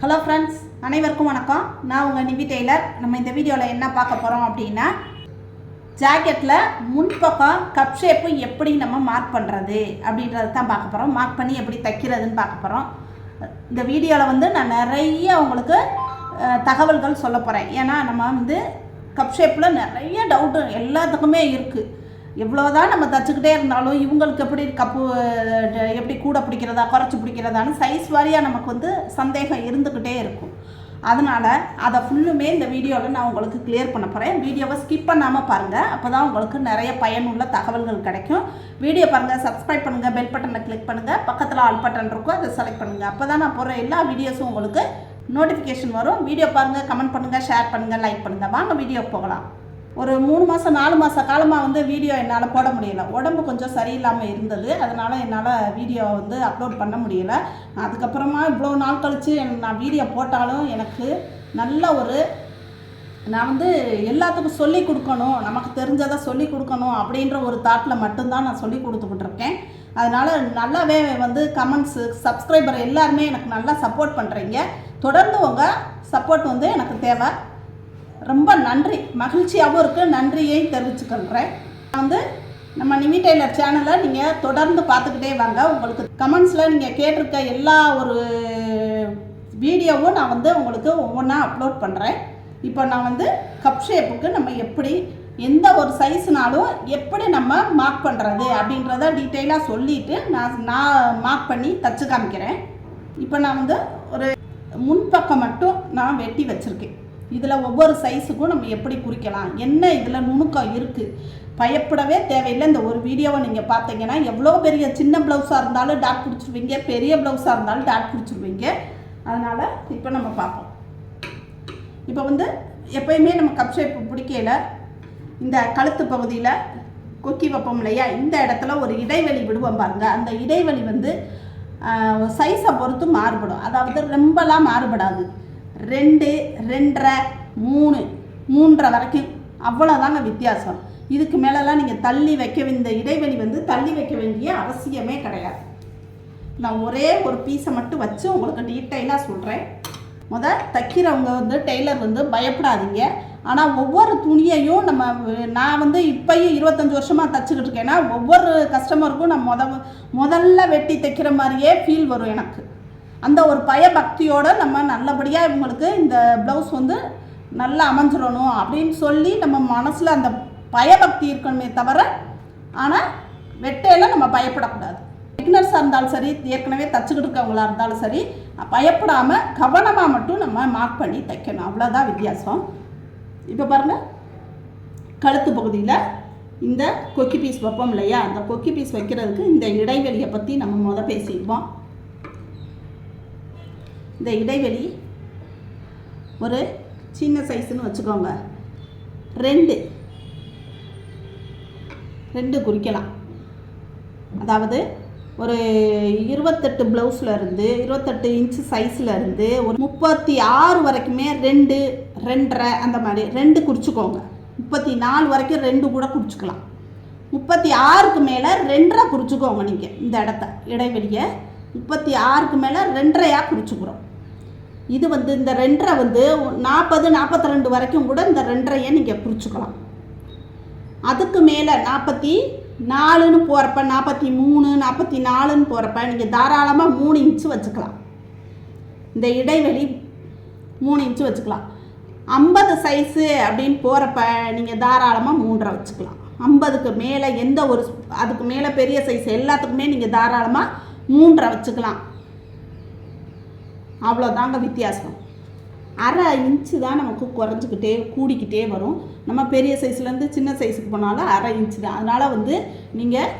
Hello friends அனைவருக்கும் வணக்கம். நான் உங்கள் நிவி டெய்லர். நம்ம இந்த வீடியோவில் என்ன பார்க்க போகிறோம் அப்படின்னா ஜாக்கெட்டில் முன்பக்கம் கப் ஷேப்பு எப்படி நம்ம மார்க் பண்ணுறது அப்படின்றது தான் பார்க்க போகிறோம் மார்க் பண்ணி எப்படி தைக்கிறதுன்னு பார்க்க போகிறோம் இந்த வீடியோவில் வந்து நான் நிறைய உங்களுக்கு தகவல்கள் சொல்ல போகிறேன் ஏன்னா நம்ம வந்து கப் ஷேப்பில் நிறைய டவுட்டு எல்லாத்துக்குமே இருக்குது எவ்வளோதான் நம்ம தச்சுக்கிட்டே இருந்தாலும் இவங்களுக்கு எப்படி கப்பு எப்படி கூட பிடிக்கிறதா குறைச்சி பிடிக்கிறதான்னு சைஸ் வாரியாக நமக்கு வந்து சந்தேகம் இருந்துக்கிட்டே இருக்கும். அதனால் அதை ஃபுல்லுமே இந்த வீடியோவில் நான் உங்களுக்கு கிளியர் பண்ண போகிறேன் வீடியோவை ஸ்கிப் பண்ணாமல் பாருங்கள் அப்போ தான் உங்களுக்கு நிறைய பயனுள்ள தகவல்கள் கிடைக்கும். வீடியோ பாருங்கள் சப்ஸ்கிரைப் பண்ணுங்கள் பெல் பட்டனை கிளிக் பண்ணுங்கள் பக்கத்தில் ஆல் பட்டன் இருக்கும் அதை செலக்ட் பண்ணுங்கள் அப்போ தான் நான் போகிற எல்லா வீடியோஸும் உங்களுக்கு நோட்டிஃபிகேஷன் வரும். வீடியோ பாருங்கள் கமெண்ட் பண்ணுங்கள் ஷேர் பண்ணுங்கள் லைக் பண்ணுங்கள் வாங்க வீடியோ போகலாம். ஒரு மூணு மாதம் நாலு மாத காலமாக வந்து வீடியோ என்னால் போட முடியல. உடம்பு கொஞ்சம் சரியில்லாமல் இருந்தது. அதனால் என்னால் வீடியோ வந்து அப்லோட் பண்ண முடியலை. அதுக்கப்புறமா இவ்வளோ நாள் கழித்து நான் வீடியோ போட்டாலும் எனக்கு நல்ல ஒரு நான் வந்து எல்லாத்துக்கும் சொல்லி கொடுக்கணும். நமக்கு தெரிஞ்சதை சொல்லி கொடுக்கணும் அப்படின்ற ஒரு தாட்டில் மட்டும்தான் நான் சொல்லி கொடுத்துக்கிட்டு இருக்கேன் அதனால் நல்லாவே வந்து கமெண்ட்ஸு சப்ஸ்கிரைபர் எல்லாருமே எனக்கு நல்லா சப்போர்ட் பண்ணுறீங்க தொடர்ந்து உங்கள் சப்போர்ட் வந்து எனக்கு தேவை. ரொம்ப நன்றி. மகிழ்ச்சியாகவும் இருக்குது நன்றியை தெரிவிச்சுக்கொள்கிறேன் நான் வந்து நம்ம நிவி டெய்லர் சேனலை நீங்கள் தொடர்ந்து பார்த்துக்கிட்டே வாங்க. உங்களுக்கு கமெண்ட்ஸில் நீங்கள் கேட்டிருக்க எல்லா ஒரு வீடியோவும் நான் வந்து உங்களுக்கு ஒவ்வொன்றா அப்லோட் பண்ணுறேன் இப்போ நான் வந்து கப் ஷேப்புக்கு நம்ம எப்படி எந்த ஒரு சைஸ்னாலும் எப்படி நம்ம மார்க் பண்ணுறது அப்படின்றத டீட்டெயிலாக சொல்லிவிட்டு நான் நான் மார்க் பண்ணி தச்சு காமிக்கிறேன். இப்போ நான் வந்து ஒரு முன்பக்கம் மட்டும் நான் வெட்டி வச்சுருக்கேன். இதில் ஒவ்வொரு சைஸுக்கும் நம்ம எப்படி குறிக்கலாம்? என்ன இதில் நுணுக்கம் இருக்குது பயப்படவே தேவையில்லை. இந்த ஒரு வீடியோவை நீங்கள் பார்த்தீங்கன்னா எவ்வளோ பெரிய சின்ன ப்ளவுஸாக இருந்தாலும் டாட் பிடிச்சிருவீங்க பெரிய ப்ளவுஸாக இருந்தாலும் டாட் பிடிச்சிருவீங்க அதனால் இப்போ நம்ம பார்ப்போம். இப்போ வந்து எப்பயுமே நம்ம கப் ஷேப் பிடிக்கல இந்த கழுத்து பகுதியில் கொக்கி வைப்போம் இல்லையா? இந்த இடத்துல ஒரு இடைவெளி விடுவோம் பாருங்கள் அந்த இடைவெளி வந்து சைஸை பொறுத்து மாறுபடும். அதாவது ரொம்பலாம் மாறுபடாது. ரெண்டு ரெண்டரை மூணு மூன்றரை வரைக்கும். அவ்வளோதாங்க வித்தியாசம். இதுக்கு மேலெலாம் நீங்கள் தள்ளி வைக்க இந்த இடைவெளி வந்து தள்ளி வைக்க வேண்டிய அவசியமே கிடையாது. நான் ஒரே ஒரு பீஸை மட்டும் வச்சு உங்களுக்கு டீட்டெயிலாக சொல்கிறேன் முத தைக்கிறவங்க வந்து டெய்லர் வந்து பயப்படாதீங்க. ஆனால் ஒவ்வொரு துணியையும் நம்ம நான் வந்து இப்போயும் இருபத்தஞ்சி வருஷமாக தைச்சிக்கிட்டு இருக்கேன்னா ஒவ்வொரு கஸ்டமருக்கும் நான் முத முதல்ல வெட்டி தைக்கிற மாதிரியே ஃபீல் வரும் எனக்கு. அந்த ஒரு பயபக்தியோடு நம்ம நல்லபடியாக இவங்களுக்கு இந்த ப்ளவுஸ் வந்து நல்லா அமைஞ்சிடணும் அப்படின்னு சொல்லி நம்ம மனசில் அந்த பயபக்தி இருக்கணுமே தவிர ஆனால் வெட்டையில் நம்ம பயப்படக்கூடாது. பிகினர்ஸாக இருந்தாலும் சரி ஏற்கனவே தச்சுக்கிட்டு இருக்கவங்களா இருந்தாலும் சரி பயப்படாமல் கவனமாக மட்டும் நம்ம மார்க் பண்ணி தைக்கணும். அவ்வளோதான் வித்தியாசம். இப்போ பாருங்கள் கழுத்து பகுதியில் இந்த கொக்கி பீஸ் வைப்போம் இல்லையா? அந்த கொக்கி பீஸ் வைக்கிறதுக்கு இந்த இடைவெளியை பற்றி நம்ம முத பேசிடுவோம். இந்த இடைவெளி ஒரு சின்ன சைஸ்னு வச்சுக்கோங்க. ரெண்டு. ரெண்டு குறிக்கலாம். அதாவது ஒரு இருபத்தெட்டு ப்ளவுஸில் இருந்து இருபத்தெட்டு இன்ச்சு சைஸில் இருந்து ஒரு முப்பத்தி ஆறு வரைக்குமே ரெண்டு ரெண்டரை அந்த மாதிரி ரெண்டு குறிச்சிக்கோங்க. முப்பத்தி நாலு வரைக்கும் ரெண்டு கூட குறிச்சிக்கலாம். முப்பத்தி ஆறுக்கு மேலே ரெண்டரை குறிச்சிக்கோங்க நீங்கள் இந்த இடத்த இடைவெளியை. முப்பத்தி ஆறுக்கு மேலே ரெண்டரையாக குறிச்சிக்கிறோம். இது வந்து இந்த ரெண்டரை வந்து நாற்பது நாற்பத்தி ரெண்டு வரைக்கும் கூட இந்த ரெண்டரையை நீங்கள் குறிச்சிக்கலாம் அதுக்கு மேலே நாற்பத்தி நாலுன்னு போகிறப்ப நாற்பத்தி மூணு நாற்பத்தி நாலுன்னு போகிறப்ப நீங்கள் தாராளமாக மூணு இன்ச்சு வச்சுக்கலாம். இந்த இடைவெளி மூணு இன்ச்சு வச்சுக்கலாம். ஐம்பது சைஸு அப்படின்னு போகிறப்ப நீங்கள் தாராளமாக மூன்றரை வச்சுக்கலாம். ஐம்பதுக்கு மேலே எந்த ஒரு அதுக்கு மேலே பெரிய சைஸ் எல்லாத்துக்குமே நீங்கள் தாராளமாக மூன்றரை வச்சுக்கலாம். அவ்வளோதாங்க வித்தியாசம். அரை இன்ச்சு தான் நமக்கு குறைஞ்சிக்கிட்டே கூடிக்கிட்டே வரும். நம்ம பெரிய சைஸ்லேருந்து சின்ன சைஸுக்கு போனாலும் அரை இன்ச்சு தான். அதனால் வந்து நீங்கள்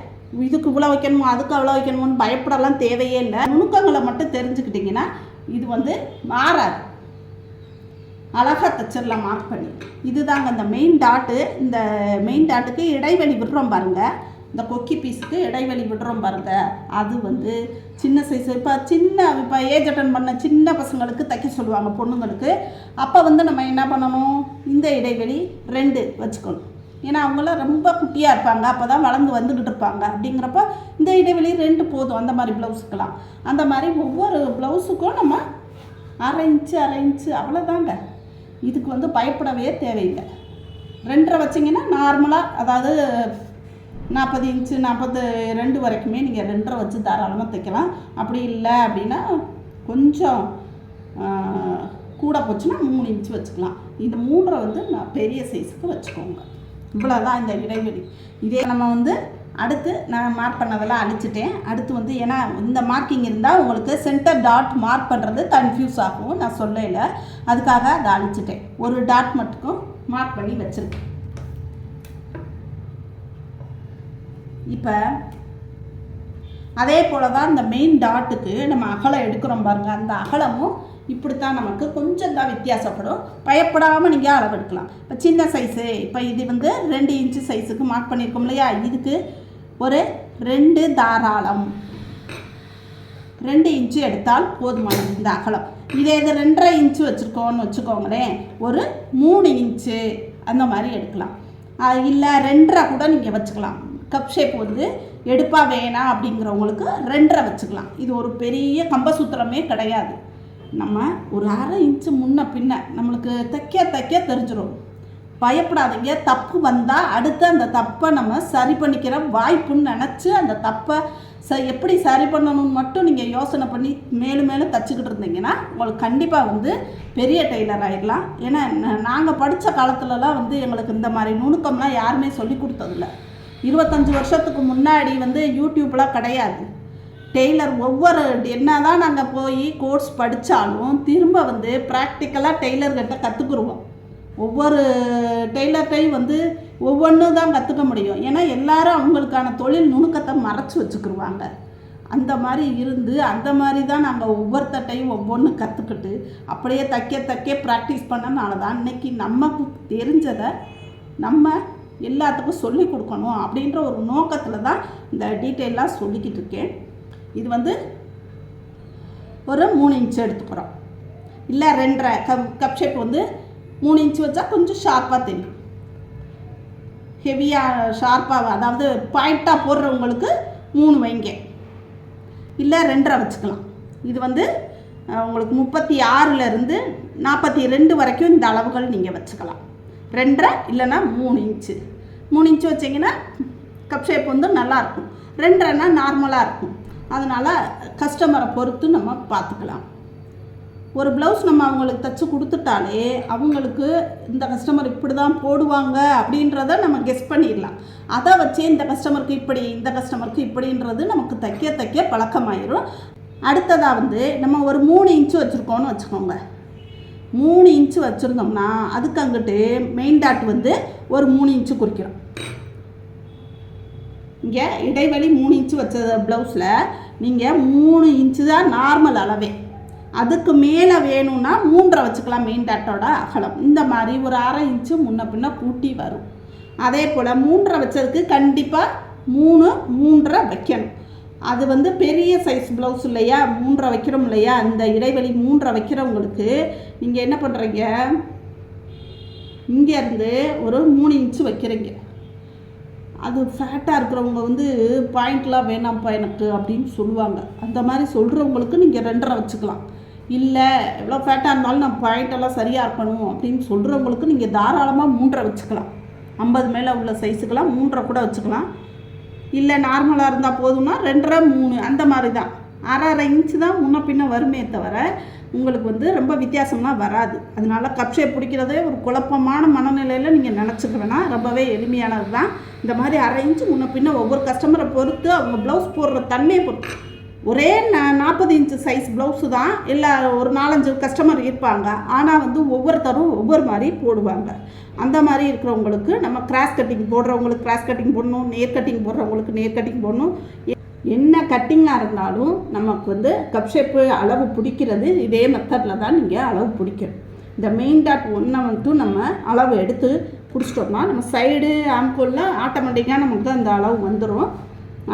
இதுக்கு இவ்வளோ வைக்கணுமோ அதுக்கு அவ்வளோ வைக்கணுமோன்னு பயப்படலாம் தேவையே இல்லை. நுணுக்கங்களை மட்டும் தெரிஞ்சுக்கிட்டிங்கன்னா இது வந்து மாறாது. அழகாக தச்சிடலாம் மார்க் பண்ணி. இதுதாங்க இந்த மெயின் டாட்டு இந்த மெயின் டாட்டுக்கு இடைவெளி விடுறோம் பாருங்கள் இந்த கொக்கி பீஸுக்கு இடைவெளி விடுறோம் பாருங்கள் அது வந்து சின்ன சைஸ் இப்போ சின்ன இப்போ ஏஜ் அட்டன் பண்ண சின்ன பசங்களுக்கு தைக்க சொல்லுவாங்க பொண்ணுங்களுக்கு. அப்போ வந்து நம்ம என்ன பண்ணணும்? இந்த இடைவெளி ரெண்டு வச்சுக்கணும். ஏன்னா அவங்களாம் ரொம்ப குட்டியாக இருப்பாங்க. அப்போ தான் வளர்ந்து வந்துக்கிட்டு இருப்பாங்க. அப்படிங்கிறப்ப இந்த இடைவெளி ரெண்டு போதும். அந்த மாதிரி ப்ளவுஸுக்கெல்லாம் அந்த மாதிரி ஒவ்வொரு ப்ளவுஸுக்கும் நம்ம அரை இன்ச்சு அரை இன்ச்சு அவ்வளோதாங்க இதுக்கு வந்து பயப்படவே தேவையில்லை. ரெண்டரை வச்சிங்கன்னா நார்மலாக அதாவது நாற்பது இன்ச்சு நாற்பது ரெண்டு வரைக்குமே நீங்கள் ரெண்டரை வச்சு தாராளமாக தைக்கலாம். அப்படி இல்லை அப்படின்னா கொஞ்சம் கூட போச்சுன்னா மூணு இன்ச்சு வச்சுக்கலாம். இந்த மூன்றரை வந்து நான் பெரிய சைஸுக்கு வச்சுக்கோங்க. இவ்வளோதான் இந்த இடைவெளி. இதே நம்ம வந்து அடுத்து நான் மார்க் பண்ணதெல்லாம் அழிச்சிட்டேன். அடுத்து வந்து ஏன்னா இந்த மார்க்கிங் இருந்தால் உங்களுக்கு சென்டர் டாட் மார்க் பண்ணுறது கன்ஃபியூஸ் ஆகும். நான் சொல்லலை. அதுக்காக அதை அழிச்சிட்டேன். ஒரு டாட் மட்டும் மார்க் பண்ணி வச்சுருக்கேன். இப்போ அதே போல் தான் இந்த மெயின் டாட்டுக்கு நம்ம அகலம் எடுக்கிறோம் பாருங்க. அந்த அகலமும் இப்படித்தான் நமக்கு கொஞ்சம் தான் வித்தியாசப்படும். பயப்படாமல் நீங்கள் அளவு எடுக்கலாம் இப்போ சின்ன சைஸு இப்போ இது வந்து ரெண்டு இன்ச்சு சைஸுக்கு மார்க் பண்ணியிருக்கோம் இல்லையா? இதுக்கு ஒரு ரெண்டு தாராளம். ரெண்டு இன்ச்சு எடுத்தால் போதுமானது இந்த அகலம். இதே இது ரெண்டரை இன்ச்சு வச்சுருக்கோன்னு வச்சுக்கோங்களேன். ஒரு மூணு இன்ச்சு அந்த மாதிரி எடுக்கலாம். இல்லை ரெண்டரை கூட நீங்கள் வச்சுக்கலாம். கப் ஷேப் வந்து எடுப்பா வேணாம் அப்படிங்கிறவங்களுக்கு ரெண்டரை வச்சுக்கலாம். இது ஒரு பெரிய கம்பசூத்திரமே கிடையாது. நம்ம ஒரு அரை இன்ச்சு முன்ன பின்ன நம்மளுக்கு தைக்க தைக்க தெரிஞ்சிடும் பயப்படாதீங்க. தப்பு வந்தால் அடுத்து அந்த தப்பை நம்ம சரி பண்ணிக்கிற வாய்ப்புன்னு நினச்சி அந்த தப்பை ச எப்படி சரி பண்ணணும்னு மட்டும் நீங்கள் யோசனை பண்ணி மேலும் மேலும் தச்சுக்கிட்டு இருந்தீங்கன்னா உங்களுக்கு கண்டிப்பாக வந்து பெரிய டெய்லர் ஆகிடலாம் ஏன்னா நாங்கள் படித்த காலத்துலலாம் வந்து எங்களுக்கு இந்த மாதிரி நுணுக்கம்லாம் யாருமே சொல்லி கொடுத்ததில்ல. இருபத்தஞ்சி வருஷத்துக்கு முன்னாடி வந்து யூடியூப்லாம் கிடையாது. டெய்லர் ஒவ்வொரு என்ன தான் நாங்கள் போய் கோர்ஸ் படித்தாலும் திரும்ப வந்து ப்ராக்டிக்கலாக டெய்லர்கிட்ட கற்றுக்குருவோம் ஒவ்வொரு டெய்லர்கிட்டையும் வந்து ஒவ்வொன்றும் தான் கற்றுக்க முடியும். ஏன்னா எல்லாரும் அவங்களுக்கான தொழில் நுணுக்கத்தை மறைச்சி வச்சுக்கிருவாங்க. அந்த மாதிரி இருந்து அந்த மாதிரி தான் நாங்கள் ஒவ்வொருத்தட்டையும் ஒவ்வொன்று கற்றுக்கிட்டு அப்படியே தைக்க தைக்க ப்ராக்டிஸ் பண்ணனால தான் இன்றைக்கி நமக்கு தெரிஞ்சதை நம்ம எல்லாத்துக்கும் சொல்லி கொடுக்கணும் அப்படின்ற ஒரு நோக்கத்தில் தான் இந்த டீட்டெயிலாக சொல்லிக்கிட்டு இருக்கேன். இது வந்து ஒரு மூணு இன்ச்சு எடுத்துக்கிறோம். இல்லை ரெண்டரை கப் கப் ஷேப் வந்து மூணு இன்ச்சு வச்சா கொஞ்சம் ஷார்ப்பாக தெரியும். ஹெவியாக ஷார்ப்பாக அதாவது பாயிண்ட்டாக போடுறவங்களுக்கு மூணு வைங்க. இல்லை ரெண்டரை வச்சுக்கலாம். இது வந்து உங்களுக்கு முப்பத்தி ஆறுலேருந்து நாற்பத்தி ரெண்டு வரைக்கும் இந்த அளவுகள் நீங்கள் வச்சுக்கலாம். ரெண்டரை இல்லைன்னா மூணு இன்ச்சு. மூணு இன்ச்சு வச்சிங்கன்னா கப் ஷேப் வந்து நல்லாயிருக்கும். ரெண்டரைனா நார்மலாக இருக்கும். அதனால் கஸ்டமரை பொறுத்து நம்ம பார்த்துக்கலாம். ஒரு ப்ளவுஸ் நம்ம அவங்களுக்கு தைச்சி கொடுத்துட்டாலே அவங்களுக்கு இந்த கஸ்டமர் இப்படி தான் போடுவாங்க அப்படின்றத நம்ம கெஸ் பண்ணிடலாம். அதை வச்சே இந்த கஸ்டமருக்கு இப்படி இந்த கஸ்டமருக்கு இப்படின்றது நமக்கு தைக்க தைக்க பழக்கமாயிரும். அடுத்ததாக வந்து நம்ம ஒரு மூணு இன்ச்சு வச்சுருக்கோன்னு வச்சுக்கோங்க. மூணு இன்ச்சு வச்சுருந்தோம்னா அதுக்கு அங்கிட்டு மெயின் டாட் வந்து ஒரு மூணு இன்ச்சு குறிக்கிறோம். இங்கே இடைவெளி மூணு இன்ச்சு வச்ச ப்ளவுஸில் நீங்கள் மூணு இன்ச்சு தான் நார்மல் அளவே. அதுக்கு மேலே வேணும்னா மூன்றரை வச்சுக்கலாம் மெயின் டாட்டோட அகலம். இந்த மாதிரி ஒரு அரை இன்ச்சு முன்ன பின்ன கூட்டி வரும். அதே போல் மூன்றரை வச்சதுக்கு கண்டிப்பாக மூணு மூன்றரை வைக்கணும். அது வந்து பெரிய சைஸ் ப்ளவுஸ் இல்லையா? மூன்றரை வைக்கிறோம் இல்லையா? அந்த இடைவெளி மூன்றரை வைக்கிறவங்களுக்கு நீங்கள் என்ன பண்ணுறீங்க இங்கேருந்து ஒரு மூணு இன்ச்சு வைக்கிறீங்க. அது ஃபேட்டாக இருக்கிறவங்க வந்து பாயிண்ட்லாம் வேணாம்ப்பா எனக்கு அப்படின்னு சொல்லுவாங்க. அந்த மாதிரி சொல்கிறவங்களுக்கு நீங்கள் ரெண்டரை வச்சுக்கலாம். இல்லை எவ்வளோ ஃபேட்டாக இருந்தாலும் நான் பாயிண்டெல்லாம் சரியாக இருக்கணும் அப்படின்னு சொல்கிறவங்களுக்கு நீங்கள் தாராளமாக மூன்றரை வச்சுக்கலாம். ஐம்பது மேலே உள்ள சைஸுக்கெல்லாம் மூன்றரை கூட வச்சுக்கலாம். இல்லை நார்மலாக இருந்தால் போதும்னா ரெண்டரை மூணு அந்த மாதிரி தான் அரை அரை இன்ச்சு தான் முன்ன பின்ன வருமே தவிர உங்களுக்கு வந்து ரொம்ப வித்தியாசம்லாம் வராது. அதனால கப் பிடிக்கிறதே ஒரு குழப்பமான மனநிலையில் நீங்கள் நினச்சிக்க வேணாம். ரொம்பவே எளிமையானது தான் இந்த மாதிரி அரை இன்ச்சு முன்ன பின்ன ஒவ்வொரு கஸ்டமரை பொறுத்து அவங்க ப்ளவுஸ் போடுற தன்மையை பொறுத்து ஒரே நா நாற்பது இன்ச்சு சைஸ் ப்ளவுஸு தான். இல்லை ஒரு நாலஞ்சு கஸ்டமர் இருப்பாங்க. ஆனால் வந்து ஒவ்வொருத்தரும் ஒவ்வொரு மாதிரி போடுவாங்க. அந்த மாதிரி இருக்கிறவங்களுக்கு நம்ம கிராஸ் கட்டிங் போடுறவங்களுக்கு கிராஸ் கட்டிங் போடணும் நேர் கட்டிங் போடுறவங்களுக்கு நேர் கட்டிங் போடணும். என்ன கட்டிங்காக இருந்தாலும் நமக்கு வந்து கப் ஷேப்பு அளவு பிடிக்கிறது இதே மெத்தடில் தான் நீங்கள் அளவு பிடிக்கணும். இந்த மெயின் டாட் ஒன்றை மட்டும் நம்ம அளவு எடுத்து பிடிச்சிட்டோம்னா நம்ம சைடு ஆம்கோலில் ஆட்டோமேட்டிக்காக நமக்கு அந்த அளவு வந்துடும்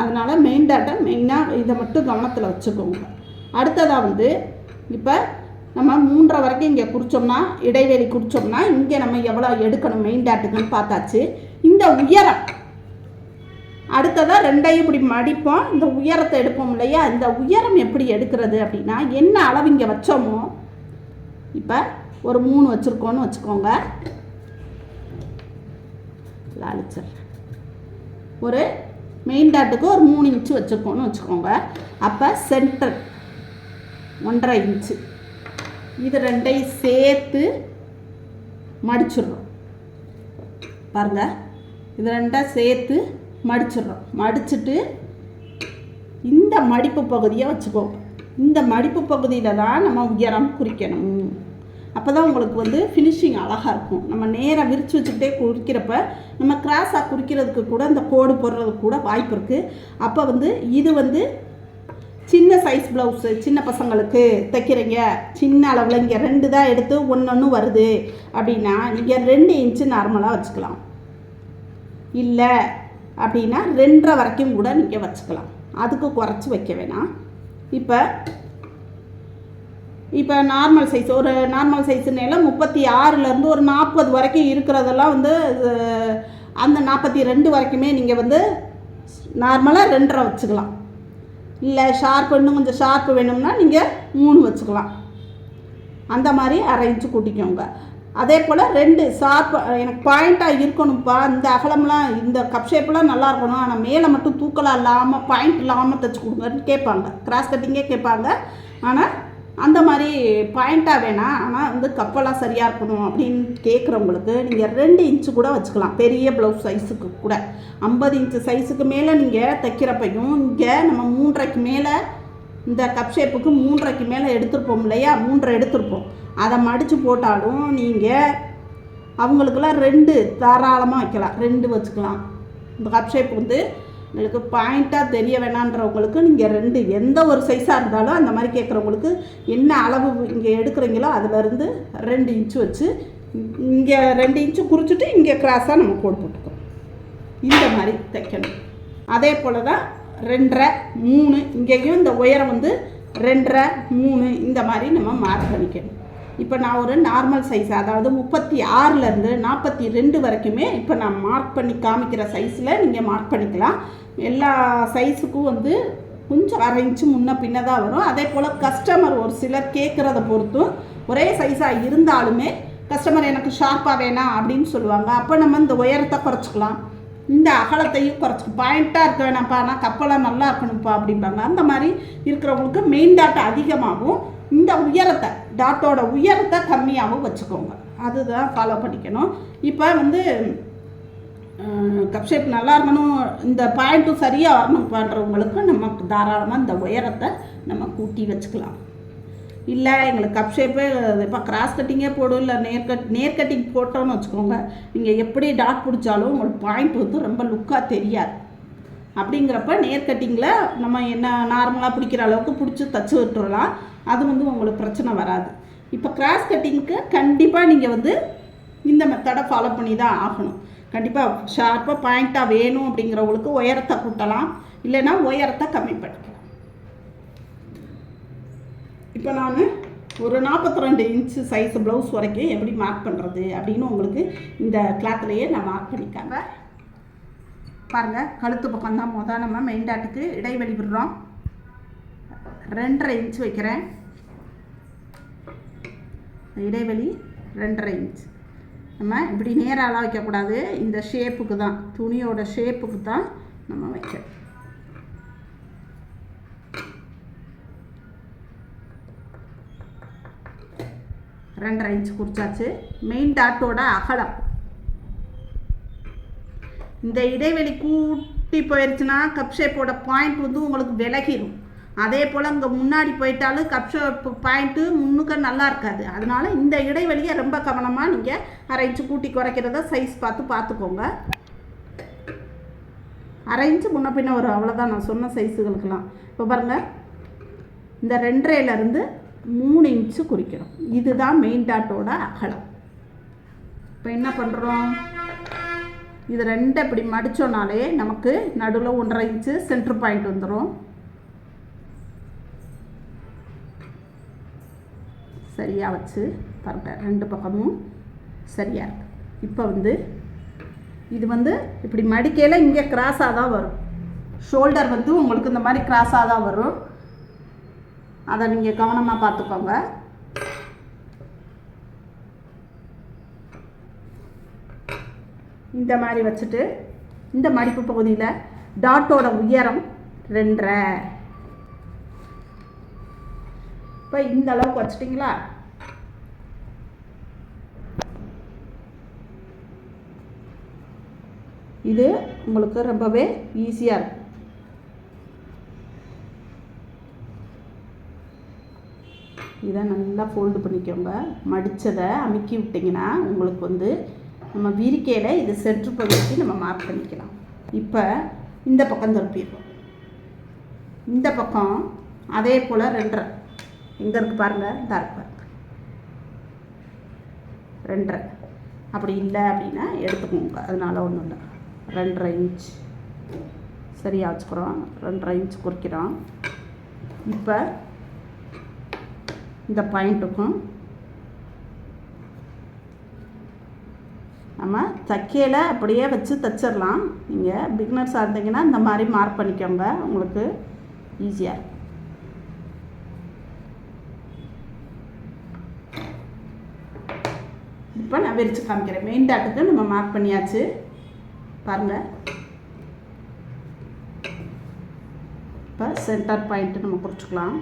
அதனால் மெயின் டாட்டை மெயினாக இதை மட்டும் கவனத்தில் வச்சுக்கோங்க. அடுத்ததாக வந்து இப்போ நம்ம மூன்றரை வரைக்கும் இங்கே குடித்தோம்னா இடைவெளி குடித்தோம்னா இங்கே நம்ம எவ்வளோ எடுக்கணும் மெயின் டேட்டுக்குன்னு பார்த்தாச்சு. இந்த உயரம் அடுத்ததாக ரெண்டையும் இப்படி மடிப்போம். இந்த உயரத்தை எடுப்போம் இல்லையா? இந்த உயரம் எப்படி எடுக்கிறது அப்படின்னா என்ன அளவு இங்கே வச்சோமோ இப்போ ஒரு மூணு வச்சுருக்கோன்னு வச்சுக்கோங்க. லாலிச்சர். ஒரு மெயின் டாட்டுக்கு ஒரு மூணு இன்ச்சு வச்சுருக்கோன்னு வச்சுக்கோங்க. அப்போ சென்டர் ஒன்றரை இன்ச்சு இது ரெண்டையும் சேர்த்து மடிச்சிடுறோம். பாருங்க. இது ரெண்டாக சேர்த்து மடிச்சிடுறோம். மடிச்சுட்டு இந்த மடிப்பு பகுதியை வச்சுக்கோங்க இந்த மடிப்பு பகுதியில் தான் நம்ம உயரம் குறிக்கணும். அப்போ தான் உங்களுக்கு வந்து ஃபினிஷிங் அழகாக இருக்கும். நம்ம நேராக விரித்து வச்சுக்கிட்டே குறிக்கிறப்ப நம்ம கிராஸாக குறிக்கிறதுக்கு கூட இந்த கோடு போடுறதுக்கு கூட வாய்ப்பு இருக்குது அப்போ வந்து இது வந்து சின்ன சைஸ் ப்ளவுஸு சின்ன பசங்களுக்கு தைக்கிறீங்க. சின்ன அளவில் இங்கே ரெண்டு தான் எடுத்து ஒன்று ஒன்று வருது. அப்படின்னா நீங்கள் ரெண்டு இன்ச்சு நார்மலாக வச்சுக்கலாம். இல்லை அப்படின்னா ரெண்டரை வரைக்கும் கூட நீங்கள் வச்சுக்கலாம். அதுக்கு குறைச்சி வைக்க வேணாம். இப்போ இப்போ நார்மல் சைஸ் ஒரு நார்மல் சைஸுனால முப்பத்தி ஆறுலேருந்து ஒரு நாற்பது வரைக்கும் இருக்கிறதெல்லாம் வந்து அந்த நாற்பத்தி ரெண்டு வரைக்குமே நீங்கள் வந்து நார்மலாக ரெண்டரை வச்சுக்கலாம். இல்லை ஷார்ப் இன்னும் கொஞ்சம் ஷார்ப்பு வேணும்னா நீங்கள் மூணு வச்சுக்கலாம். அந்த மாதிரி அரேஞ்சு கூட்டிக்கோங்க. அதே போல் ரெண்டு ஷார்ப்பு எனக்கு பாயிண்ட்டாக இருக்கணும்ப்பா இந்த அகலம்லாம் இந்த கப் ஷேப்லாம் நல்லா இருக்கணும் ஆனால் மேலே மட்டும் தூக்கலாம் இல்லாமல் பாயிண்ட் இல்லாமல் தைச்சி கொடுங்கன்னு கேட்பாங்க. கிராஸ் கட்டிங்கே கேட்பாங்க. ஆனால் அந்த மாதிரி பாயிண்ட்டாக வேணாம் ஆனால் வந்து கப்பெல்லாம் சரியாக இருக்கணும் அப்படின்னு கேட்குறவங்களுக்கு நீங்கள் ரெண்டு இன்ச்சு கூட வச்சுக்கலாம். பெரிய ப்ளவுஸ் சைஸுக்கு கூட. ஐம்பது இன்ச்சு சைஸுக்கு மேலே நீங்கள் தைக்கிறப்பையும் இங்கே நம்ம மூன்றரைக்கு மேலே இந்த கப் ஷேப்புக்கு மூன்றரைக்கு மேலே எடுத்திருப்போம் இல்லையா? மூன்றரை எடுத்திருப்போம். அதை மடித்து போட்டாலும் நீங்கள் அவங்களுக்கெல்லாம் ரெண்டு தாராளமாக வைக்கலாம். ரெண்டு வச்சுக்கலாம். இந்த கப் ஷேப் வந்து உங்களுக்கு பாயிண்ட்டாக தெரிய வேணான்றவங்களுக்கு நீங்கள் ரெண்டு எந்த ஒரு சைஸாக இருந்தாலும் அந்த மாதிரி கேட்குறவங்களுக்கு என்ன அளவு இங்கே எடுக்கிறீங்களோ அதுலேருந்து ரெண்டு இன்ச்சு வச்சு இங்கே ரெண்டு இன்ச்சு குறிச்சிட்டு இங்கே கிராஸாக நம்ம கோடு போட்டுக்கிறோம் இந்த மாதிரி தைக்கணும். அதே போல் தான் ரெண்டரை மூணு இங்கேயும் இந்த உயரம் வந்து ரெண்டரை மூணு இந்த மாதிரி நம்ம மார்க் பண்ணிக்கணும். இப்போ நான் ஒரு நார்மல் சைஸ் அதாவது முப்பத்தி ஆறுலேருந்து நாற்பத்தி ரெண்டு வரைக்குமே இப்போ நான் மார்க் பண்ணி காமிக்கிற சைஸில் நீங்கள் மார்க் பண்ணிக்கலாம். எல்லா சைஸுக்கும் வந்து கொஞ்சம் அரை இன்ச்சு முன்ன பின்ன தான் வரும். அதே போல் கஸ்டமர் ஒரு சிலர் கேட்குறத பொறுத்தும் ஒரே சைஸாக இருந்தாலுமே கஸ்டமர் எனக்கு ஷார்ப்பாக வேணாம் அப்படின்னு சொல்லுவாங்க. அப்போ நம்ம இந்த உயரத்தை குறைச்சிக்கலாம். இந்த அகலத்தையும் குறைச்சி பாயிண்ட்டாக இருக்க வேணாம்ப்பா. ஆனால் கப்பலாக நல்லா இருக்கணும்ப்பா அப்படிம்பாங்க. அந்த மாதிரி இருக்கிறவங்களுக்கு மெயின் டாட் அதிகமாகவும் இந்த உயரத்தை டாட்டோட உயரத்தை கம்மியாகவும் வச்சுக்கோங்க. அதுதான் ஃபாலோ பண்ணிக்கணும். இப்போ வந்து கப் ஷேப் நல்லா இருக்கணும். இந்த பாயிண்ட்டும் சரியாக வரணும் பண்ணுறவங்களுக்கு நம்ம தாராளமாக இந்த உயரத்தை நம்ம கூட்டி வச்சுக்கலாம். இல்லை எங்களுக்கு கப் ஷேப்பே இப்போ கிராஸ் கட்டிங்கே போடும் இல்லை நேர் கட் நேர் கட்டிங் போட்டோன்னு வச்சுக்கோங்க. நீங்கள் எப்படி டாட் பிடிச்சாலும் உங்களுக்கு பாயிண்ட் வந்து ரொம்ப லுக்காக தெரியாது. அப்படிங்கிறப்ப நேர் கட்டிங்கில் நம்ம என்ன நார்மலாக பிடிக்கிற அளவுக்கு பிடிச்சி தச்சு விட்டுறலாம். அது வந்து உங்களுக்கு பிரச்சனை வராது. இப்போ கிராஸ் கட்டிங்க்கு கண்டிப்பாக நீங்கள் வந்து இந்த மெத்தடை ஃபாலோ பண்ணி தான் ஆகணும். கண்டிப்பாக ஷார்ப்பாக பாயிண்ட்டாக வேணும் அப்படிங்கிறவங்களுக்கு உயரத்தை கூட்டலாம். இல்லைன்னா உயரத்தை கம்மி பண்ணிக்கலாம். இப்போ நான் ஒரு நாற்பத்தி ரெண்டு இன்ச்சு சைஸ் ப்ளவுஸ் வரைக்கும் எப்படி மார்க் பண்ணுறது அப்படின்னு உங்களுக்கு இந்த கிளாத்லேயே நான் மார்க் பண்ணிக்காங்க பாருங்கள் கழுத்து பக்கம் தான் மொதல் நம்ம மெயின் டாட்டுக்கு இடைவெளி விடுறோம். ரெண்டரை இன்ச் வைக்கிறேன். இடைவெளி ரெண்டரை இன்ச் நம்ம இப்படி நேராலாம் வைக்கக்கூடாது. இந்த ஷேப்புக்கு தான். துணியோட ஷேப்புக்கு தான் நம்ம வைக்கணும் ரெண்டரை இன்ச் குறிச்சாச்சு மெயின் டாட்டோட அகலம். இந்த இடைவெளி கூட்டி போயிடுச்சுன்னா கப் ஷேப்போட பாயிண்ட் வந்து உங்களுக்கு விலகிடும் அதே போல் இங்கே முன்னாடி போயிட்டாலும் கப்ஷோ பாயிண்ட்டு முன்னுக்க நல்லா இருக்காது. அதனால இந்த இடைவெளியை ரொம்ப கவனமாக நீங்கள் அரை இன்ச்சு கூட்டி குறைக்கிறத சைஸ் பார்த்து பார்த்துக்கோங்க. அரை இன்ச்சு முன்ன பின்ன ஒரு அவ்வளோதான் நான் சொன்ன சைஸுகளுக்கெல்லாம் இப்போ பாருங்கள் இந்த ரெண்டரையிலேருந்து மூணு இன்ச்சு குறிக்கிறோம். இதுதான் மெயின் டாட்டோட அகலம். இப்போ என்ன பண்ணுறோம் இது ரெண்டு இப்படி மடித்தோனாலே நமக்கு நடுவில் ஒன்றரை இன்ச்சு சென்ட்ரு பாயிண்ட் வந்துடும் சரியாக வச்சு பரட்டேன் ரெண்டு பக்கமும் சரியாக இருக்குது இப்போ வந்து இது வந்து இப்படி மடிக்கையில் இங்கே கிராஸாக தான் வரும். ஷோல்டர் வந்து உங்களுக்கு இந்த மாதிரி கிராஸாக தான் வரும். அதை நீங்கள் கவனமாக பார்த்துக்கோங்க. இந்த மாதிரி வச்சுட்டு இந்த மடிப்பு பகுதியில் டாட்டோட உயரம் ரெண்டரை. இப்போ இந்த அளவுக்கு வச்சிட்டிங்களா? இது உங்களுக்கு ரொம்பவே ஈஸியாக இருக்கும் இதை நல்லா ஃபோல்டு பண்ணிக்கோங்க. மடித்ததை அமுக்கி விட்டிங்கன்னா உங்களுக்கு வந்து நம்ம விரிக்கையில் இது சென்று பகுதிக்கு நம்ம மார்க் பண்ணிக்கலாம். இப்போ இந்த பக்கம் திருப்பிடுவோம் இந்த பக்கம் அதே போல் ரெண்டரை. எங்கே இருக்கு பாருங்கள் இந்த இருக்கு ரெண்டரை. அப்படி இல்லை அப்படின்னா எடுத்துக்கோங்க. அதனால் ஒன்றும் இல்லை. ரெண்டரை இன்ச் சரியாக வச்சுக்கிறோம். ரெண்டரை இன்ச் குறிக்கிறோம். இப்போ இந்த பாயிண்ட்டுக்கும் நம்ம தைக்கையில் அப்படியே வச்சு தைச்சிடலாம். நீங்கள் பிகினர்ஸாக இருந்தீங்கன்னா இந்த மாதிரி மார்க் பண்ணிக்கோங்க. உங்களுக்கு ஈஸியாக இருக்கும். இப்போ நான் விரித்து காமிக்கிறேன். மெயின் டாட்டுக்கு நம்ம மார்க் பண்ணியாச்சு. பாருங்கள் இப்போ சென்டர் பாயிண்ட்டு நம்ம குறிச்சிக்கலாம்.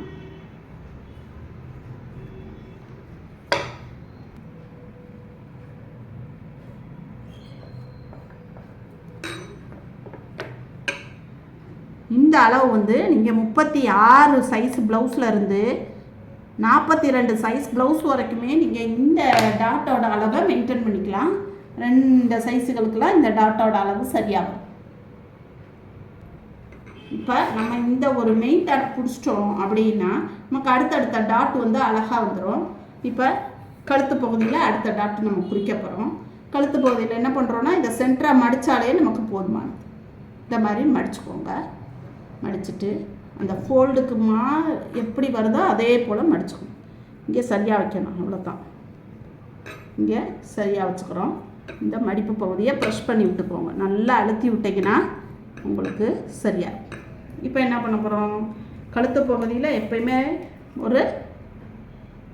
இந்த அளவு வந்து நீங்கள் முப்பத்தி ஆறு சைஸ் ப்ளவுஸில் இருந்து நாற்பத்தி ரெண்டு சைஸ் ப்ளவுஸ் வரைக்குமே நீங்கள் இந்த டாட்டோட அளவை மெயின்டைன் பண்ணிக்கலாம். ரெண்டு சைஸுகளுக்கெல்லாம் இந்த டாட்டோட அளவு சரியாகும். இப்போ நம்ம இந்த ஒரு மெயின் டாட் பிடிச்சிட்டோம் அப்படின்னா நமக்கு அடுத்தடுத்த டாட் வந்து அழகாக வந்துடும் இப்போ கழுத்து பகுதியில் அடுத்த டாட் நம்ம குறிக்க போகிறோம் கழுத்து பகுதியில் என்ன பண்ணுறோன்னா இந்த சென்டராக மடித்தாலே நமக்கு போதுமானது. இந்த மாதிரி மடிச்சுக்கோங்க. மடிச்சுட்டு அந்த ஃபோல்டுக்கு மா எப்படி வருதோ அதே போல் மடிச்சுக்கணும். இங்கே சரியாக வைக்கணும் அவ்வளோதான் இங்கே சரியாக வச்சுக்கிறோம். இந்த மடிப்பு பகுதியை ப்ரெஷ் பண்ணி விட்டுக்கோங்க நல்லா அழுத்தி விட்டிங்கன்னா உங்களுக்கு சரியாக இப்போ என்ன பண்ண போகிறோம் கழுத்து பகுதியில் எப்பயுமே ஒரு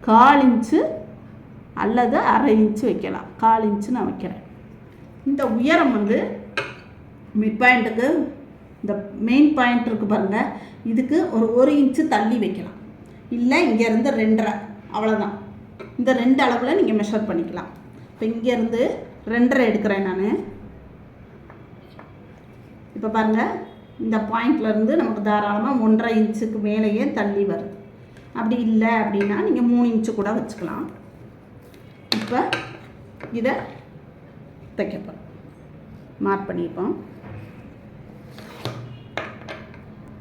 கால் இன்ச்சு அல்லது அரை இன்ச்சு வைக்கலாம். கால் இன்ச்சு நான் வைக்கிறேன். இந்த உயரம் வந்து மிட் பாயிண்ட்டுக்கு இந்த மெயின் பாயிண்ட் இருக்குது பாருங்கள் இதுக்கு ஒரு ஒரு இன்ச்சு தள்ளி வைக்கலாம். இல்லை இங்கேருந்து ரெண்டரை. அவ்வளோதான் இந்த ரெண்டு அளவில் நீங்கள் மெஷர் பண்ணிக்கலாம். இப்போ இங்கேருந்து ரெண்டரை எடுக்கிறேன் நான். இப்போ பாருங்கள் இந்த பாயிண்ட்லேருந்து நமக்கு தாராளமாக ஒன்றரை இன்ச்சுக்கு மேலேயே தள்ளி வருது அப்படி இல்லை அப்படின்னா நீங்கள் மூணு இன்ச்சு கூட வச்சுக்கலாம். இப்போ இதை தைக்கப்போம் மார்க் பண்ணிப்போம்.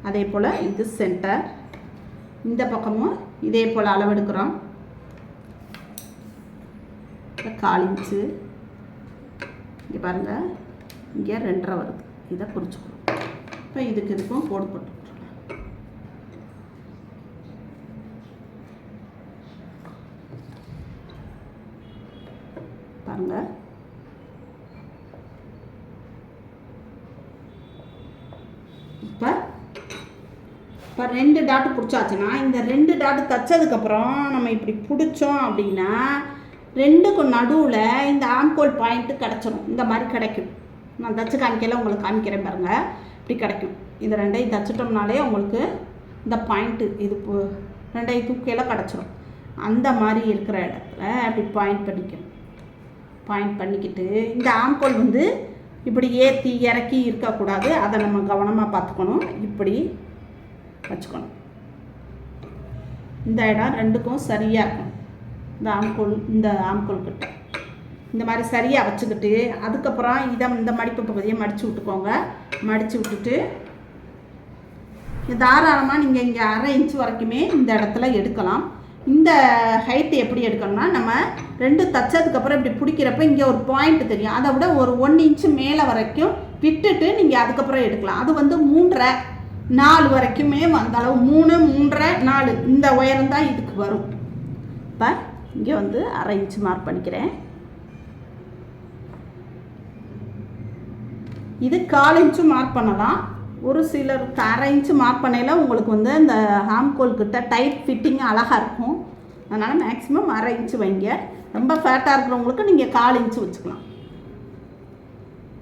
அதே போல் இது சென்டர் இந்த பக்கமும் இதே போல் அளவெடுக்கிறோம். கால் இன்ச்சு. இங்கே பாருங்கள் இங்கே ரெண்டரை வருது. இதை குறிச்சிக்கிறோம் இப்போ இதுக்கு இதுக்கும் கோடு போட்டு பாருங்கள் இப்போ இப்போ ரெண்டு டாட்டு பிடிச்சாச்சுன்னா இந்த ரெண்டு டாட்டு தைச்சதுக்கப்புறம் நம்ம இப்படி பிடிச்சோம் அப்படின்னா ரெண்டுக்கும் நடுவில் இந்த ஆம்கோல் பாயிண்ட்டு கிடச்சிரும். இந்த மாதிரி கிடைக்கும். நான் தச்சு காமிக்கல உங்களுக்கு காமிக்கிறேன் பாருங்கள் இப்படி கிடைக்கும். இது ரெண்டையும் தச்சிட்டோம்னாலே உங்களுக்கு இந்த பாயிண்ட்டு இது ரெண்டையும் தூக்கையில் கிடச்சிரும். அந்த மாதிரி இருக்கிற இடத்துல அப்படி பாயிண்ட் பண்ணிக்கணும். பாயிண்ட் பண்ணிக்கிட்டு இந்த ஆம்கோல் வந்து இப்படி ஏற்றி இறக்கி இருக்கக்கூடாது. அதை நம்ம கவனமாக பார்த்துக்கணும். இப்படி வச்சுக்கணும். இந்த இடம் ரெண்டுக்கும் சரியாக இருக்கும். இந்த ஆம்கோல் இந்த ஆம்கோல் கிட்ட இந்த மாதிரி சரியாக வச்சுக்கிட்டு அதுக்கப்புறம் இதை இந்த மடிப்பு பகுதியை மடித்து விட்டுக்கோங்க. மடித்து விட்டுட்டு தாராளமாக நீங்கள் இங்கே அரை இன்ச் வரைக்குமே இந்த இடத்துல எடுக்கலாம். இந்த ஹைட்டு எப்படி எடுக்கணும்னா நம்ம ரெண்டு தச்சதுக்கப்புறம் இப்படி பிடிக்கிறப்ப இங்கே ஒரு பாயிண்ட் தெரியும். அதை விட ஒரு ஒன் இன்ச்சு மேலே வரைக்கும் விட்டுட்டு நீங்கள் அதுக்கப்புறம் எடுக்கலாம். அது வந்து மூன்றரை. நாலு வரைக்குமே வந்தளவு அளவு மூணு மூன்றரை நாலு. இந்த உயரம் தான் இதுக்கு வரும். இப்போ இங்கே வந்து அரை இன்ச்சு மார்க் பண்ணிக்கிறேன். இது கால் இன்ச்சு மார்க் பண்ணலாம். ஒரு சிலருக்கு அரை இன்ச்சு மார்க் பண்ணையில் உங்களுக்கு வந்து இந்த ஹாம்கோல் கிட்ட டைட் ஃபிட்டிங் அழகாக இருக்கும். அதனால் மேக்ஸிமம் அரை இன்ச்சு வைங்க. ரொம்ப ஃபேட்டாக இருக்கிறவங்களுக்கு நீங்கள் கால் இன்ச்சு வச்சுக்கலாம்.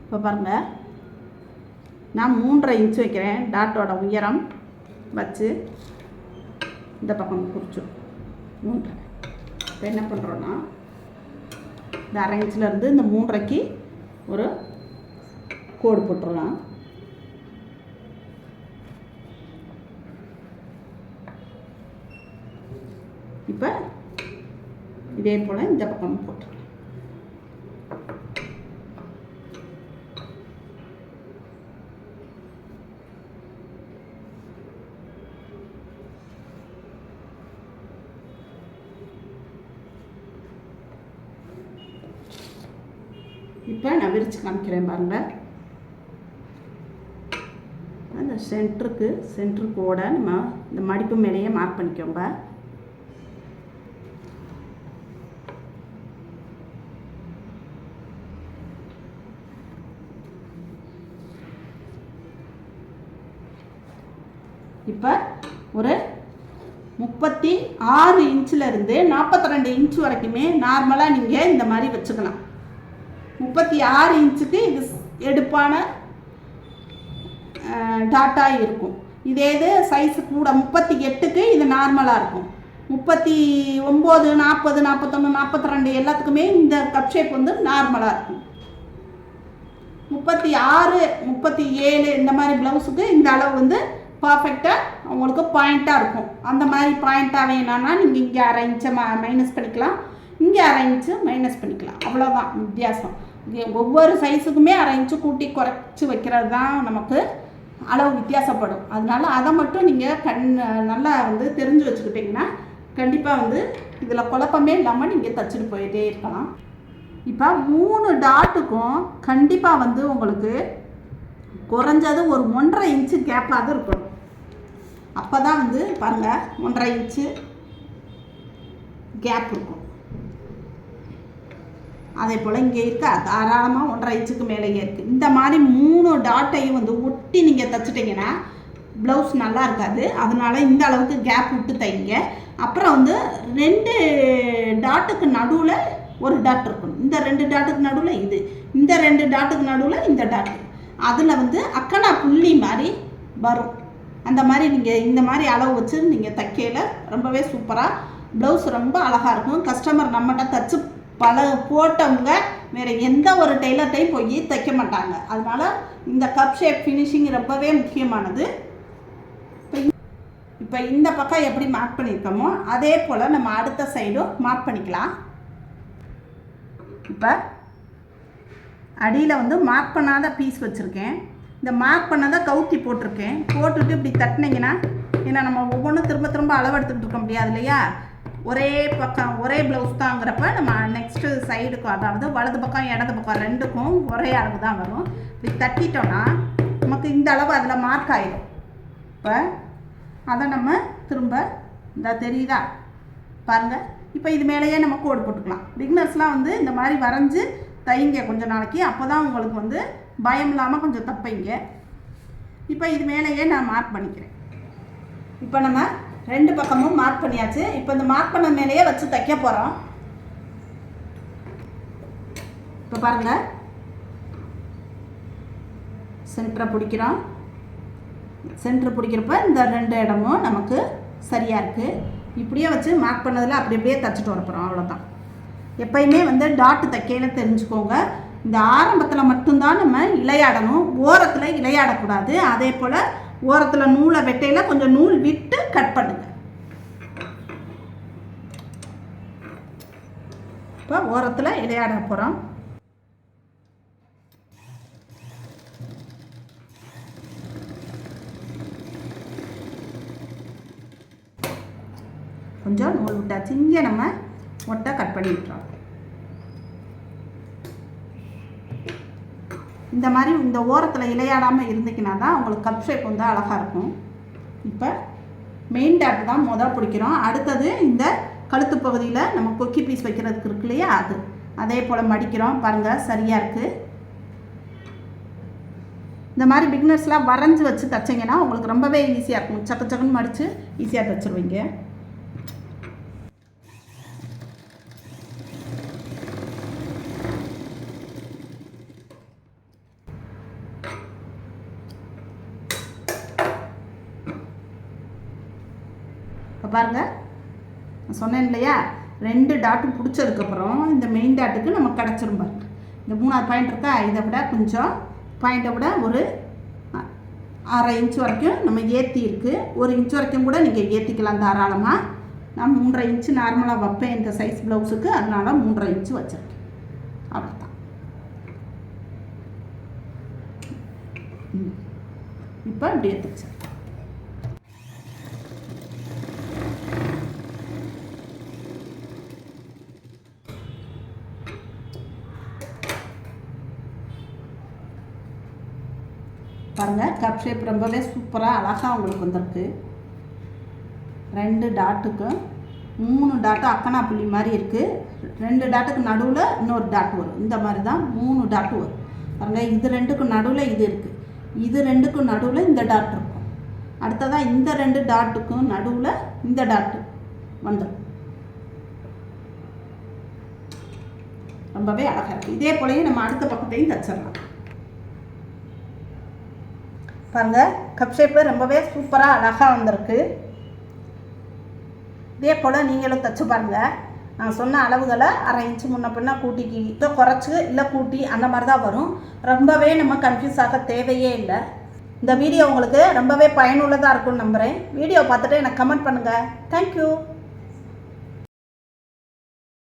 இப்போ பாருங்கள் நான் மூன்றரை இன்ச் வைக்கிறேன். டாட்டோட உயரம் வச்சு இந்த பக்கம் குறிச்சோம் மூன்றரை. இப்போ என்ன பண்ணுறோன்னா இந்த அரை இன்ச்சிலேருந்து இந்த மூன்றரைக்கு ஒரு கோடு போட்டுடலாம். இப்போ இதே போல் இந்த பக்கம் போட்டுருவோம் இப்போ நான் விரித்து காமிக்கிறேன் பாருங்க. அந்த சென்டருக்கு சென்டருக்கோட நம்ம இந்த மடிப்பு மேலேயே மார்க் பண்ணிக்கோங்க இப்போ ஒரு முப்பத்தி ஆறு இன்ச்சில் இருந்து நாற்பத்தி ரெண்டு இன்ச் வரைக்குமே நார்மலாக நீங்கள் இந்த மாதிரி வச்சுக்கலாம். முப்பத்தி ஆறு இன்ச்சுக்கு இது எடுப்பான டாட்டா இருக்கும். இதே இது சைஸு கூட முப்பத்தி எட்டுக்கு இது நார்மலாக இருக்கும். முப்பத்தி ஒம்பது நாற்பது நாற்பத்தொன்று நாற்பத்தி ரெண்டு எல்லாத்துக்குமே இந்த கப் ஷேப் வந்து நார்மலாக இருக்கும். முப்பத்தி ஆறு முப்பத்தி ஏழு இந்த மாதிரி ப்ளவுஸுக்கு இந்த அளவு வந்து பர்ஃபெக்டாக உங்களுக்கு பாயிண்ட்டாக இருக்கும். அந்த மாதிரி பாயிண்ட்டாக வேணான்னா நீங்கள் இங்கே அரை இன்ச்சை மைனஸ் பண்ணிக்கலாம். இங்கே அரை இன்ச்சு மைனஸ் பண்ணிக்கலாம். அவ்வளோதான் வித்தியாசம். ஒவ்வொரு சைஸுக்குமே அரை இன்ச்சு கூட்டி குறைச்சி வைக்கிறது தான் நமக்கு அளவு வித்தியாசப்படும். அதனால அதை மட்டும் நீங்கள் கண் நல்லா வந்து தெரிஞ்சு வச்சுக்கிட்டிங்கன்னா கண்டிப்பாக வந்து இதில் குழப்பமே இல்லாமல் நீங்கள் தச்சுட்டு போயிட்டே இருக்கலாம். இப்போ மூணு டாட்டுக்கும் கண்டிப்பாக வந்து உங்களுக்கு குறைஞ்சது ஒரு ஒன்றரை இன்ச்சு கேப்பாவது இருக்கணும். அப்போ தான் வந்து பாருங்கள் ஒன்றரை இன்ச்சு கேப் இருக்கும். அதே போல் இங்கே இருக்க தாராளமாக ஒன்றரை இன்ச்சுக்கு மேலேயே இருக்குது இந்த மாதிரி மூணு டாட்டையும் வந்து ஒட்டி நீங்கள் தைச்சிட்டிங்கன்னா ப்ளவுஸ் நல்லா இருக்காது. அதனால இந்த அளவுக்கு கேப் விட்டு தைங்க. அப்புறம் வந்து ரெண்டு டாட்டுக்கு நடுவில் ஒரு டாட் இருக்கணும் இந்த ரெண்டு டாட்டுக்கு நடுவில் இது. இந்த ரெண்டு டாட்டுக்கு நடுவில் இந்த டாட் அதில் வந்து அக்கனா புள்ளி மாதிரி வரும். அந்த மாதிரி நீங்கள் இந்த மாதிரி அளவு வச்சு நீங்கள் தைக்கையில் ரொம்பவே சூப்பராக ப்ளவுஸ் ரொம்ப அழகாக இருக்கும். கஸ்டமர் நம்மகிட்ட தச்சு பல போட்டவங்க வேறு எந்த ஒரு டெய்லர்டையும் போய் தைக்க மாட்டாங்க. அதனால் இந்த கப் ஷேப் ஃபினிஷிங் ரொம்பவே முக்கியமானது. இப்போ இப்போ இந்த பக்கம் எப்படி மார்க் பண்ணியிருக்கோமோ அதே போல் நம்ம அடுத்த சைடும் மார்க் பண்ணிக்கலாம். இப்போ அடியில் வந்து மார்க் பண்ணாத பீஸ் வச்சுருக்கேன். இந்த மார்க் பண்ணதை கவுத்தி போட்டிருக்கேன். போட்டுட்டு இப்படி தட்டினீங்கன்னா ஏன்னா நம்ம ஒவ்வொன்றும் திரும்ப திரும்ப அளவு எடுத்துக்கிட்டு இருக்க முடியாது இல்லையா? ஒரே பக்கம் ஒரே ப்ளவுஸ் தாங்கிறப்ப நம்ம நெக்ஸ்ட்டு சைடுக்கு அதாவது வலது பக்கம் இடது பக்கம் ரெண்டுக்கும் ஒரே அளவு தான் வரும். இப்படி தட்டிட்டோன்னா நமக்கு இந்த அளவு அதில் மார்க் ஆயிடும் இப்போ அதை நம்ம திரும்ப இந்த தெரியுதா? பாருங்கள் இப்போ இது மேலேயே நம்ம கோடு போட்டுக்கலாம். பிக்னர்ஸ்லாம் வந்து இந்த மாதிரி வரைஞ்சி தைங்க கொஞ்சம் நாளைக்கு. அப்போ தான் உங்களுக்கு வந்து பயம் இல்லாமல் கொஞ்சம் தப்பைங்க. இப்போ இது மேலேயே நான் மார்க் பண்ணிக்கிறேன். இப்போ நம்ம ரெண்டு பக்கமும் மார்க் பண்ணியாச்சு. இப்போ இந்த மார்க் பண்ண மேலேயே வச்சு தைக்க போகிறோம் இப்போ பாருங்கள் சென்டரை பிடிக்கிறோம். சென்டர் பிடிக்கிறப்ப இந்த ரெண்டு இடமும் நமக்கு சரியாக இருக்குது இப்படியே வச்சு மார்க் பண்ணதில் அப்படி அப்படியே தைச்சிட்டு வரப்போகிறோம் அவ்வளோதான் எப்பயுமே வந்து டாட்டு தைக்கையில தெரிஞ்சுக்கோங்க. இந்த ஆரம்பத்தில் மட்டும்தான் நம்ம இலையாடணும் ஓரத்தில் இலையாடக்கூடாது அதே போல் ஓரத்தில் நூலை வெட்டையில் கொஞ்சம் நூல் விட்டு கட் பண்ணுங்கள் இப்போ ஓரத்தில் இலையாட போகிறோம் கொஞ்சம் நூல் விட்டாச்சு. இங்கே நம்ம மொட்டை கட் பண்ணி விட்டுறோம். இந்த மாதிரி இந்த ஓரத்தில் இலையாடாமல் இருந்துக்கினா தான் உங்களுக்கு கப் ஷேப் வந்து அழகாக இருக்கும். இப்போ மெயின் டேப் தான் மொதல் பிடிக்கிறோம். அடுத்தது இந்த கழுத்து பகுதியில் நம்ம கொக்கி பீஸ் வைக்கிறதுக்கு இருக்கு இல்லையா அது. அதே போல் மடிக்கிறோம். பாருங்கள் சரியாக இருக்குது இந்த மாதிரி பிக்னர்ஸ்லாம் வரைஞ்சி வச்சு தைச்சிங்கன்னா உங்களுக்கு ரொம்பவே ஈஸியாக இருக்கும். சக்க சக்கன்னு மடித்து ஈஸியாக தைச்சிருவீங்க. இப்போ பாருங்கள் நான் சொன்னேன் இல்லையா? ரெண்டு டாட்டும் பிடிச்சதுக்கப்புறம் இந்த மெயின் டாட்டுக்கு நம்ம கிடச்சிரும் பாருங்க. இந்த மூணாவது பாயிண்ட் இருக்கா? இதை விட கொஞ்சம் பாயிண்ட்டை விட ஒரு அரை இன்ச் வரைக்கும் நம்ம ஏற்றி இருக்குது ஒரு இன்ச் வரைக்கும் கூட நீங்கள் ஏற்றிக்கலாம் தாராளமாக நான் மூன்றரை இன்ச்சு நார்மலாக வைப்பேன் இந்த சைஸ் ப்ளவுஸுக்கு அதனால் மூன்றரை இன்ச்சு வச்சுருக்கேன். அவ்வளோதான் இப்போ இப்படி எடுத்துச்சு பாருங்கள் கப் ஷேப் ரொம்பவே சூப்பராக அழகாக உங்களுக்கு வந்திருக்கு. ரெண்டு டாட்டுக்கும் மூணு டாட்டும் அக்கனா புள்ளி மாதிரி இருக்குது ரெண்டு டாட்டுக்கு நடுவில் இன்னொரு டாட் வரும். இந்த மாதிரி தான் மூணு டாட்டு வரும். பாருங்க இது ரெண்டுக்கும் நடுவில் இது இருக்குது இது ரெண்டுக்கும் நடுவில் இந்த டாட் இருக்கும். அடுத்ததாக இந்த ரெண்டு டாட்டுக்கும் நடுவில் இந்த டாட்டு வந்துடும் ரொம்பவே அழகாக இருக்குது இதே போலயே நம்ம அடுத்த பக்கத்தையும் தச்சிடலாம் பாருங்கள் கப் ஷேப்பு ரொம்பவே சூப்பராக அழகாக வந்திருக்கு. இதே போல் நீங்களும் தைச்சு பாருங்கள் நான் சொன்ன அளவுகளை அரை இன்ச்சு முன்ன பின்ன கூட்டிக்கி. குறைச்சி இல்லை கூட்டி அந்த மாதிரி தான் வரும். ரொம்பவே நம்ம கன்ஃபியூஸ் ஆக தேவையே இல்லை. இந்த வீடியோ உங்களுக்கு ரொம்பவே பயனுள்ளதாக இருக்கும்னு நம்புகிறேன் வீடியோ பார்த்துட்டு எனக்கு கமெண்ட் பண்ணுங்கள் தேங்க்யூ